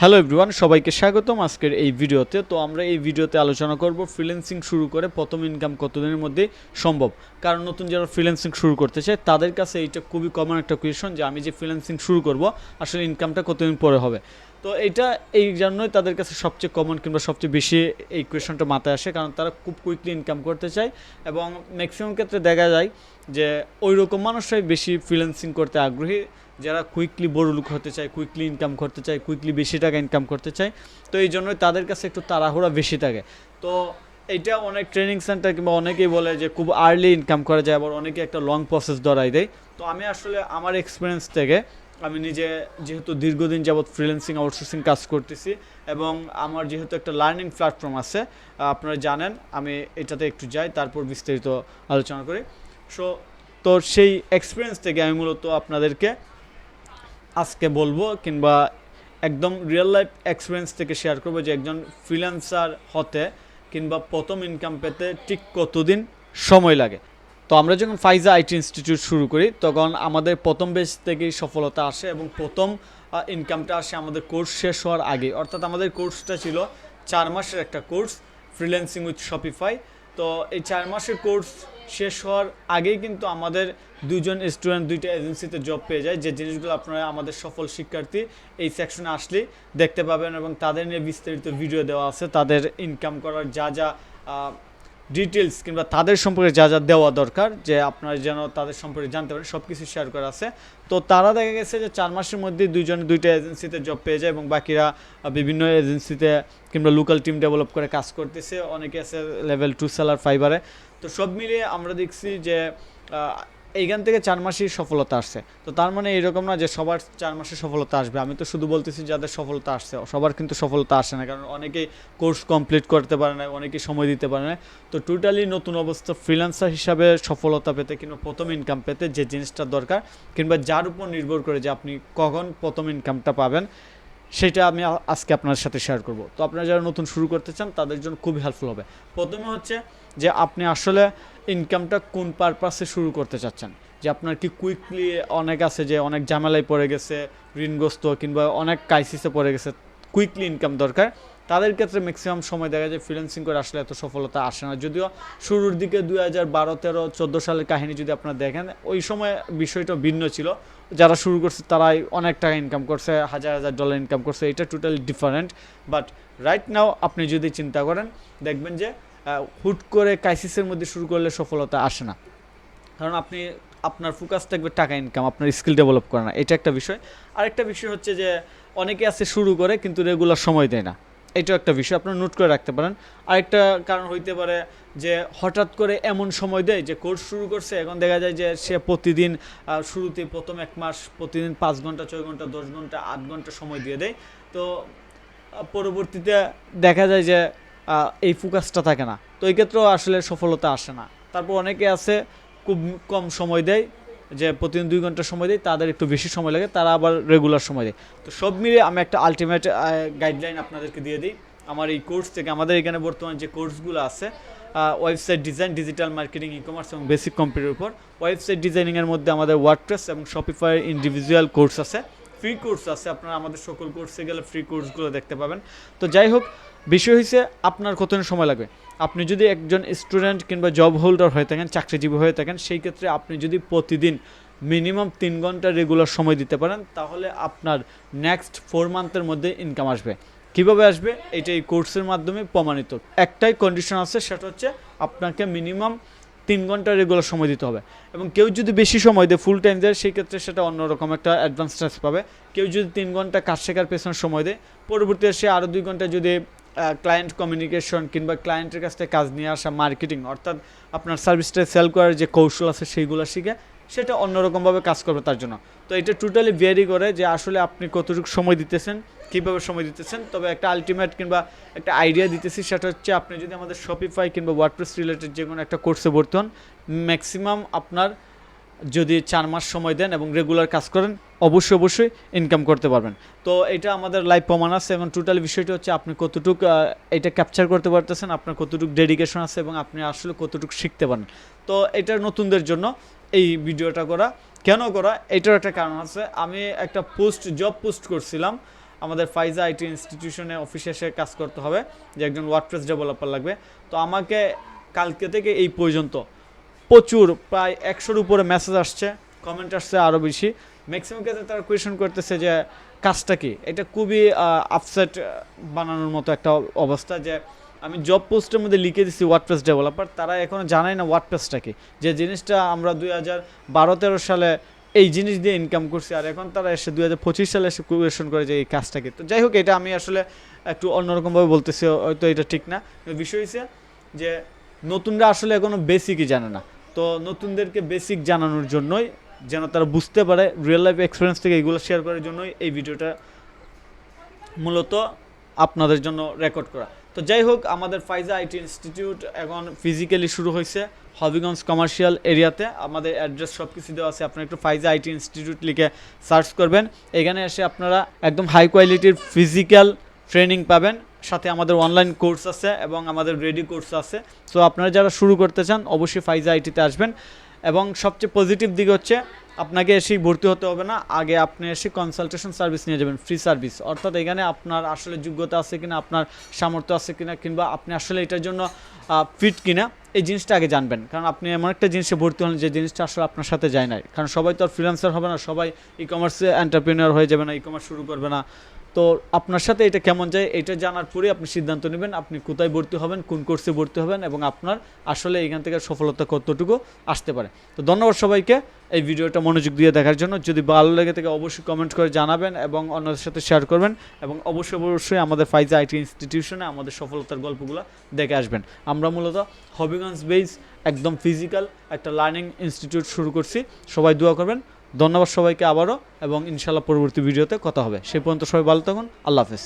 Hello everyone সবাইকে স্বাগতম আজকের এই ভিডিওতে। তো আমরা এই ভিডিওতে আলোচনা করব ফ্রিল্যান্সিং শুরু করে প্রথম ইনকাম কতদিনের মধ্যে সম্ভব। কারণ নতুন যারা ফ্রিল্যান্সিং শুরু করতে চায়, তাদের কাছে এইটা খুবই কমন একটা কোয়েশন যে আমি যে ফ্রিল্যান্সিং শুরু করব, আসলে ইনকামটা কতদিন পরে হবে। তো এইটা এই জন্যই তাদের কাছে সবচেয়ে কমন কিংবা সবচেয়ে বেশি এই কোয়েশনটা মাথায় আসে, কারণ তারা খুব কুইকলি ইনকাম করতে চায়। এবং ম্যাক্সিমাম ক্ষেত্রে দেখা যায় যে ওই রকম মানুষরাই বেশি ফ্রিল্যান্সিং করতে আগ্রহী, যারা কুইকলি বড় লোক হতে চায় কুইকলি ইনকাম করতে চায় কুইকলি বেশি টাকা ইনকাম করতে চায়, তো এই জন্যই তাদের কাছে একটু তাড়াহুড়া বেশি থাকে। তো এইটা অনেক ট্রেনিং সেন্টার কিংবা অনেকেই বলে যে খুব আর্লি ইনকাম করা যায়, আবার অনেকে একটা লং প্রসেস ধরাই দেয়। তো আমি আসলে আমার এক্সপিরিয়েন্স থেকে আমি নিজে যেহেতু দীর্ঘদিন যাবৎ ফ্রিল্যান্সিং আউটসোর্সিং কাজ করতেছি এবং আমার যেহেতু একটা লার্নিং প্ল্যাটফর্ম আছে আপনারা জানেন, আমি এটাতে একটু যাই, তারপর বিস্তারিত আলোচনা করি। সো, তো সেই এক্সপিরিয়েন্স থেকে আমি মূলত আপনাদেরকে আজকে বলব কিংবা একদম রিয়েল লাইফ এক্সপিরিয়েন্স থেকে শেয়ার করব যে একজন ফ্রিল্যান্সার হতে কিংবা প্রথম ইনকাম পেতে ঠিক কতদিন সময় লাগে। তো আমরা যখন ফাইজা আইটি ইনস্টিটিউট শুরু করি, তখন আমাদের প্রথম বেশ থেকেই সফলতা আসে এবং প্রথম ইনকামটা আসে আমাদের কোর্স শেষ হওয়ার আগে অর্থাৎ আমাদের কোর্সটা ছিল চার মাসের একটা কোর্স ফ্রিল্যান্সিং উইথ শপিফাই তো এই চার মাসের কোর্স শেষ হওয়ার আগেই কিন্তু আমাদের দুজন স্টুডেন্ট দুইটা এজেন্সিতে জব পেয়ে যায়। যে জিনিসগুলো আপনারা আমাদের সফল শিক্ষার্থী এই সেকশনে আসলে দেখতে পাবেন এবং তাদের নিয়ে বিস্তারিত ভিডিও দেওয়া আছে। তাদের ইনকাম করার যা যা ডিটেলস কিংবা তাদের সম্পর্কে যা যা দেওয়া দরকার, যে আপনারা যেন তাদের সম্পর্কে জানতে পারেন সব কিছু শেয়ার করা আছে। তো তারা দেখা গেছে যে চার মাসের মধ্যে দুইজন দুইটা এজেন্সিতে জব পেয়ে যায় এবং বাকিরা বিভিন্ন এজেন্সিতে কিংবা লোকাল টিম ডেভেলপ করে কাজ করতেছে। অনেকে আছে লেভেল টু সেলার ফাইবারে তো সব মিলিয়ে আমরা দেখছি যে এইখান থেকে চার মাসেই সফলতা আসছে। তো তার মানে এরকম না যে সবার চার মাসে সফলতা আসবে। আমি তো শুধু বলতেছি যাদের সফলতা আসছে, সবার কিন্তু সফলতা আসে না। কারণ অনেকেই কোর্স কমপ্লিট করতে পারে না, অনেকেই সময় দিতে পারে না। তো টোটালি নতুন অবস্থা ফ্রিল্যান্সার হিসাবে সফলতা পেতে কিংবা প্রথম ইনকাম পেতে যে জিনিসটা দরকার কিংবা যার উপর নির্ভর করে যে আপনি কখন প্রথম ইনকামটা পাবেন সেটা আমি আজকে আপনার সাথে শেয়ার করব। তো আপনারা যারা নতুন শুরু করতে চান, তাদের জন্য খুবই হেল্পফুল হবে। প্রথমে হচ্ছে যে, আপনি আসলে ইনকামটা কোন পারপাসে শুরু করতে চাচ্ছেন? যে, আপনার কি কুইকলি অনেক আছে যে, অনেক ঝামেলায় পড়ে গেছে, ঋণগ্রস্ত কিংবা অনেক ক্রাইসিসে পড়ে গেছে কুইকলি ইনকাম দরকার। তাদের ক্ষেত্রে ম্যাক্সিমাম সময় দেখা যায় ফ্রিল্যান্সিং করে আসলে এত সফলতা আসে না। যদিও শুরুর দিকে দুই হাজার বারো তেরো, চোদ্দ সালের কাহিনী যদি আপনারা দেখেন, ওই সময় বিষয়টা ভিন্ন ছিল। যারা শুরু করছে তারাই অনেক টাকা ইনকাম করছে, হাজার হাজার ডলার ইনকাম করছে, এটা totally different but right now আপনি যদি চিন্তা করেন, দেখবেন যে হুট করে ক্রাইসিসের মধ্যে শুরু করলে সফলতা আসে না। কারণ আপনি, আপনার ফোকাস থাকবে টাকা ইনকাম আপনার স্কিল ডেভেলপ করা না এটা একটা বিষয়। আরেকটা বিষয় হচ্ছে যে, অনেকে আছে শুরু করে কিন্তু রেগুলার সময় দেয় না। এটাও একটা বিষয়, আপনারা নোট করে রাখতে পারেন। আরেকটা কারণ হইতে পারে যে হঠাৎ করে এমন সময় দেয় যে কোর্স শুরু করছে, এখন দেখা যায় যে সে প্রতিদিন শুরুতে প্রথম এক মাস প্রতিদিন পাঁচ ঘণ্টা, ছয় ঘণ্টা, দশ ঘণ্টা, আট ঘণ্টা সময় দিয়ে দেয়। তো পরবর্তীতে দেখা যায় যে এই ফোকাসটা থাকে না। তো এই ক্ষেত্রেও আসলে সফলতা আসে না। তারপর অনেকে আছে, খুব কম সময় দেয়। যে প্রতিদিন দুই ঘণ্টা সময় দেয়, তাদের একটু বেশি সময় লাগে, তারা আবার রেগুলার সময় দেয়। তো সব মিলিয়ে আমি একটা আলটিমেট গাইডলাইন আপনাদেরকে দিয়ে দিই। আমার এই কোর্স থেকে আমাদের এখানে বর্তমান যে কোর্সগুলো আছে website design digital marketing e commerce এবং বেসিক কম্পিউটার উপর। ওয়েবসাইট ডিজাইনিংয়ের মধ্যে আমাদের ওয়ার্ডপ্রেস এবং শপিফাই ইন্ডিভিজুয়াল কোর্স আছে। ফ্রি কোর্স আছে, আপনারা আমাদের সকল কোর্সে গেলে ফ্রি কোর্সগুলো দেখতে পাবেন। তো যাই হোক, বিষয় হয়েছে আপনার কতদিন সময় লাগবে? আপনি যদি একজন স্টুডেন্ট কিংবা জব হোল্ডার হয়ে থাকেন, চাকরিজীবী হয়ে থাকেন, সেই ক্ষেত্রে আপনি যদি প্রতিদিন মিনিমাম তিন ঘণ্টা রেগুলার সময় দিতে পারেন, তাহলে আপনার নেক্সট ফোর মান্থের মধ্যে ইনকাম আসবে। কীভাবে আসবে? এটা এই কোর্সের মাধ্যমে প্রমাণিত। একটাই কন্ডিশন আছে, সেটা হচ্ছে আপনাকে মিনিমাম তিন ঘণ্টা রেগুলার সময় দিতে হবে। এবং কেউ যদি বেশি সময় দেয় ফুল টাইম দেয়, সেই ক্ষেত্রে সেটা অন্যরকম একটা অ্যাডভান্স চার্জ পাবে। কেউ যদি তিন ঘণ্টা কাজ শেখার পেছনে সময় দেয়, পরবর্তীতে সে আরও দুই ঘণ্টা যদি ক্লায়েন্ট কমিউনিকেশন কিংবা ক্লায়েন্টের কাছ থেকে কাজ নিয়ে আসা মার্কেটিং অর্থাৎ আপনার সার্ভিসটা সেল করার যে কৌশল আছে, সেইগুলো শিখে সেটা অন্যরকমভাবে কাজ করবে তার জন্য। তো এটা টোটালি ভেরি করে যে আসলে আপনি কতটুকু সময় দিতেছেন, কীভাবে সময় দিতেছেন। তবে একটা আলটিমেট কিংবা একটা আইডিয়া দিতেছি, সেটা হচ্ছে আপনি যদি আমাদের শপিফাই কিংবা ওয়ার্ডপ্রেস রিলেটেড যে কোনো একটা কোর্সে ভর্তি হন ম্যাক্সিমাম আপনার যদি চার মাস সময় দেন এবং রেগুলার কাজ করেন, অবশ্যই অবশ্যই ইনকাম করতে পারবেন। তো এটা আমাদের লাইভ প্রমাণ আছে এবং টোটাল বিষয়টি হচ্ছে আপনি কতটুকু এটা ক্যাপচার করতে পারতেছেন, আপনার কতটুকু ডেডিকেশন আছে এবং আপনি আসলে কতটুকু শিখতে পারেন। তো এটা নতুনদের জন্য। এই ভিডিওটা করা। কেন করা? এটার একটা কারণ আছে। আমি একটা পোস্ট জব পোস্ট করছিলাম। আমাদের ফাইজা আইটি ইনস্টিটিউশনে অফিসে এসে কাজ করতে হবে, যে একজন ওয়ার্ডপ্রেস ডেভেলপার লাগবে। তো আমাকে কালকে থেকে এই পর্যন্ত প্রচুর, প্রায় একশোর উপরে মেসেজ আসছে কমেন্ট আসছে আরও বেশি। ম্যাক্সিমাম ক্ষেত্রে তারা কোয়েশন করতেছে যে, কাজটা কি? এটা খুবই আপসেট বানানোর মতো একটা অবস্থা যে আমি জব পোস্টের মধ্যে লিখে দিচ্ছি ওয়ার্ডপ্রেস ডেভেলপার তারা এখনও জানায় না ওয়ার্ডপ্রেসটা কি যে জিনিসটা আমরা দুই হাজার বারো তেরো সালে এই জিনিস দিয়ে ইনকাম করছি, আর এখন তারা এসে দুই হাজার পঁচিশ সালে এসে কুয়েশন করে যে এই কাজটাকে। তো যাই হোক, এটা আমি আসলে একটু অন্যরকমভাবে বলতেছি, হয়তো এটা ঠিক না। বিষয় হচ্ছে যে নতুনরা আসলে এখনও বেসিকই জানে না। তো নতুনদেরকে বেসিক জানানোর জন্যই যেন তারা বুঝতে পারে রিয়েল লাইফ এক্সপিরিয়েন্স থেকে এগুলো শেয়ার করার জন্যই এই ভিডিওটা মূলত আপনাদের জন্য রেকর্ড করা। তো যাই হোক আমাদের ফাইজা আইটি ইনস্টিটিউট এখন ফিজিক্যালি শুরু হয়েছে, হবিগঞ্জ কমার্শিয়াল এরিয়াতে আমাদের অ্যাড্রেস সব কিছু দেওয়া আছে, আপনারা একটু ফাইজা আইটি ইনস্টিটিউট লিখে সার্চ করবেন। এখানে এসে আপনারা একদম হাই কোয়ালিটির ফিজিক্যাল ট্রেনিং পাবেন। সাথে আমাদের অনলাইন কোর্স আছে এবং আমাদের রেডি কোর্স আছে। সো আপনারা যারা শুরু করতে চান, অবশ্যই ফাইজা আইটিতে আসবেন। এবং সবচেয়ে পজিটিভ দিক হচ্ছে আপনাকে এসে ভর্তি হতে হবে না, আগে আপনি এসে কনসালটেশন সার্ভিস নিয়ে যাবেন ফ্রি সার্ভিস অর্থাৎ এখানে আপনার আসলে যোগ্যতা আছে কিনা, আপনার সামর্থ্য আছে কিনা, কিংবা আপনি আসলে এটার জন্য ফিট কিনা, এই জিনিসটা আগে জানবেন। কারণ আপনি এমন একটা জিনিসে ভর্তি হলেন যে জিনিসটা আসলে আপনার সাথে যায় না কারণ সবাই তো আর ফ্রিলান্সার হবে না, সবাই ই কমার্সে এন্টারপ্রিনিয়র হয়ে যাবে না ই কমার্স শুরু করবে না। তো আপনার সাথে এটা কেমন যায়, এটা জানার পরে আপনি সিদ্ধান্ত নেবেন আপনি কোথায় ভর্তি হবেন, কোন কোর্সে ভর্তি হবেন এবং আপনার আসলে এখান থেকে সফলতা কতটুকু আসতে পারে। তো ধন্যবাদ সবাইকে এই ভিডিওটা মনোযোগ দিয়ে দেখার জন্য। যদি ভালো লেগে থাকে অবশ্যই কমেন্ট করে জানাবেন এবং অন্যদের সাথে শেয়ার করবেন এবং অবশ্যই অবশ্যই আমাদের ফাইজা আইটি ইনস্টিটিউশনে আমাদের সফলতার গল্পগুলো দেখে আসবেন। আমরা মূলত হবিগঞ্জ বেস একদম ফিজিক্যাল একটা লার্নিং ইনস্টিটিউট শুরু করছি। সবাই দোয়া করবেন। ধন্যবাদ সবাইকে আবারও, এবং ইনশাল্লাহ পরবর্তী ভিডিওতে কথা হবে। সেই পর্যন্ত সবাই ভালো থাকুন। আল্লাহ হাফেজ।